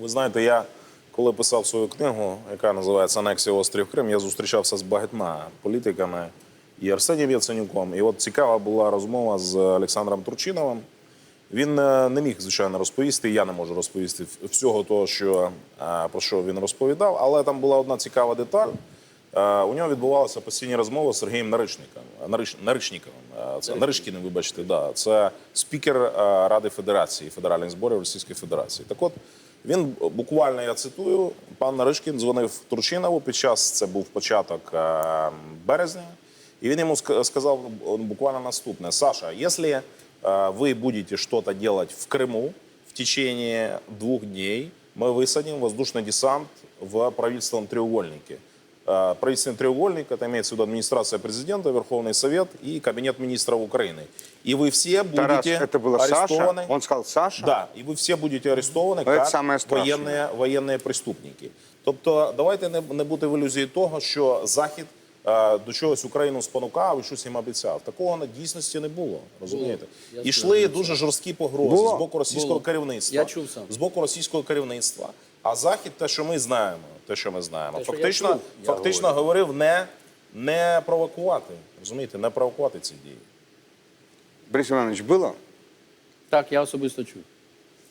Ви знаєте, я коли писав свою книгу, яка називається Анексія острів Крим, я зустрічався з багатьма політиками і Арсенієм Яценюком. І от цікава була розмова з Олександром Турчиновим. Він е, не міг, звичайно, розповісти. Я не можу розповісти всього того, що, е, про що він розповідав, але там була одна цікава деталь. Е, У нього відбувалися постійні розмови з Сергієм Наричниковим. Е, Це Наришкіним, вибачте, да. Це спікер е, Ради Федерації, Федеральних зборів Російської Федерації. Так от він буквально я цитую, пан Наришкін дзвонив Турчинову під час це був початок е, березня, і він йому ска- сказав буквально наступне: Саша, якщо э, вы будете что-то делать в Крыму в течение двух дней, мы высадим воздушный десант в правительственном треугольнике. Э, Правительственный треугольник, это имеется в виду администрация президента, Верховный Совет и Кабинет министров Украины. И вы все Тарас, будете это было арестованы. Саша? Он сказал Саша? Да, і ви всі будете арестовані Ну, це як саме страшне. воєнні, воєнні преступники. Тобто, давайте не, не бути в ілюзії того, що Захід е, до чогось Україну спонукав і щось їм обіцяв. Такого на дійсності не було. Розумієте? Я Ішли дуже жорсткі погрози Було. з боку російського Було. керівництва. Я чув сам. З боку російського керівництва. А Захід, те, що ми знаємо, те, що ми знаємо, Те, що фактично, чув, я фактично говорив не, не провокувати. Розумієте, не провокувати ці дії. Борис Іванович, було? Так, я особисто чув.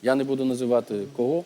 Я не буду називати кого,